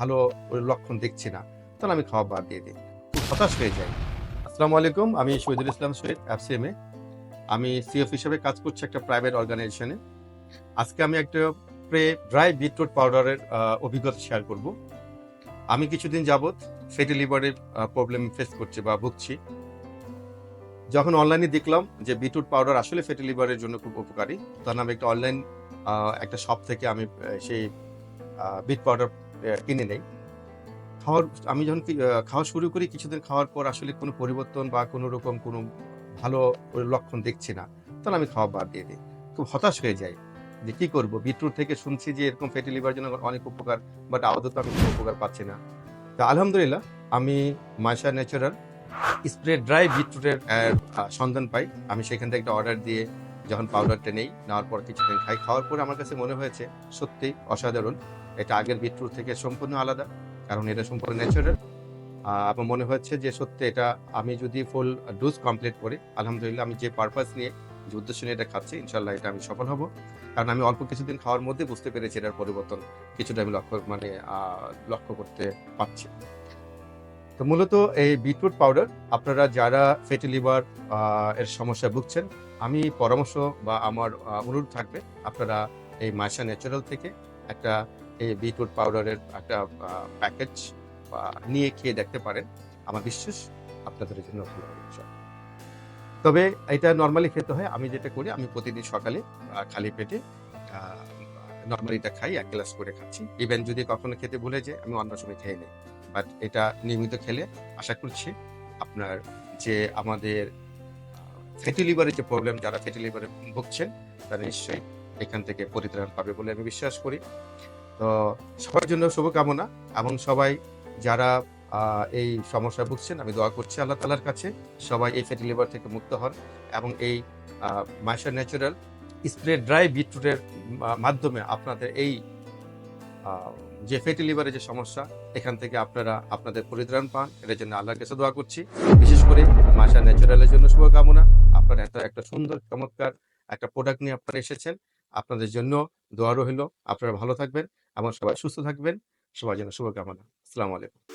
ভালো লক্ষণ দেখছি না, তাহলে আমি খাওয়া বাদ দিয়ে দিই। খুব হতাশ হয়ে যাই। আসসালামু আলাইকুম, আমি শহীদুল ইসলাম শহীদ এফসিএমএ আমি সিএফ হিসেবে কাজ করছি একটা প্রাইভেট অর্গানাইজেশনে আজকে আমি একটা প্রে ড্রাই বিটরুট পাউডারের অভিজ্ঞতা শেয়ার করব। আমি কিছুদিন যাবত ফেটি লিভারের প্রবলেম ফেস করছি বা ভুগছি। যখন অনলাইনে দেখলাম যে বিটরুট পাউডার আসলে ফেটি লিভারের জন্য খুব উপকারী তখন আমি একটা অনলাইন একটা শপ থেকে আমি সেই বিট পাউডার কিনে নেই। খাওয়ার, আমি যখন খাওয়া শুরু করি, কিছুদিন খাওয়ার পর আসলে কোনো পরিবর্তন বা কোনো রকম কোনো ভালো লক্ষণ দেখছি না, তাহলে আমি খাওয়া বাদ দিয়ে দিই। খুব হতাশ হয়ে যাই যে কী করব? বিটরুট থেকে শুনছি যে এরকম ফ্যাটি লিভার জন্য অনেক উপকার বাট আপাতত আমি কোনো উপকার পাচ্ছি না। তো আলহামদুলিল্লাহ, আমি মাইশা ন্যাচারাল স্প্রে ড্রাই বিটরুটের সন্ধান পাই। আমি সেখান থেকে একটা অর্ডার দিয়ে যখন পাউডারটা নেই, নেওয়ার পর কিছুদিন খাই। খাওয়ার পরে আমার কাছে মনে হয়েছে, সত্যি অসাধারণ। এটা আগের বিটরুট থেকে সম্পূর্ণ আলাদা, কারণ এটা সম্পূর্ণ ন্যাচারাল। আমার মনে হচ্ছে যে সত্যি এটা আমি যদি ফুল ডোজ কমপ্লিট করি, আলহামদুলিল্লাহ আমি যে পারপাস নিয়ে, যে উদ্দেশ্য নিয়ে এটা খাচ্ছি ইনশাল্লাহ এটা আমি সফল হব। কারণ আমি অল্প কিছুদিন খাওয়ার মধ্যে বুঝতে পেরেছি এটার পরিবর্তন কিছুটা আমি লক্ষ্য মানে লক্ষ্য করতে পারছি। তো মূলত এই বিটরুট পাউডার আপনারা যারা ফেটি লিভার এর সমস্যায় ভুগছেন, আমি পরামর্শ বা আমার অনুরোধ থাকবে আপনারা এই মাইশা ন্যাচারাল থেকে একটা এই বিটরুট পাউডারের একটা প্যাকেজ নিয়ে খেয়ে দেখতে পারেন। আমার বিশ্বাস আপনাদের জন্য ভালো হবে তবে এটা নর্মালি খেতে হয়, আমি যেটা করি, আমি প্রতিদিন সকালে খালি পেটে নর্মালি এটা খাই, এক গ্লাস করে খাচ্ছি। ইভেন যদি কখনো খেতে ভুলে যাই আমি অন্য সময় খেয়ে নিই। বাট এটা নিয়মিত খেলে আশা করছি আপনার যে আমাদের ফ্যাটি লিভারের যে প্রবলেম যারা ফ্যাটি লিভারে ভুগছেন, তারা নিশ্চয়ই এখান থেকে পরিত্রাণ পাবে বলে আমি বিশ্বাস করি। তো সবার জন্য শুভকামনা এবং সবাই যারা এই সমস্যায় ভুগছেন, আমি দোয়া করছি আল্লাহ তালার কাছে, সবাই এই ফ্যাটি লিভার থেকে মুক্ত হন এবং এই মাইশার ন্যাচারাল স্প্রে ড্রাই বিটরুটের মাধ্যমে আপনাদের এই যে ফ্যাটি লিভারের যে সমস্যা, এখান থেকে আপনারা আপনাদের পরিত্রাণ পান। এটার জন্য আল্লাহর কাছে দোয়া করছি। বিশেষ করে মাশা ন্যাচারালের জন্য শুভকামনা। আপনারা এত, একটা সুন্দর, চমৎকার একটা প্রোডাক্ট নিয়ে আপনারা এসেছেন। আপনাদের জন্য দোয়া রইল। আপনারা ভালো থাকবেন। এবং সবাই সুস্থ থাকবেন। সবাই যেন শুভকামনা। আসসালামু আলাইকুম।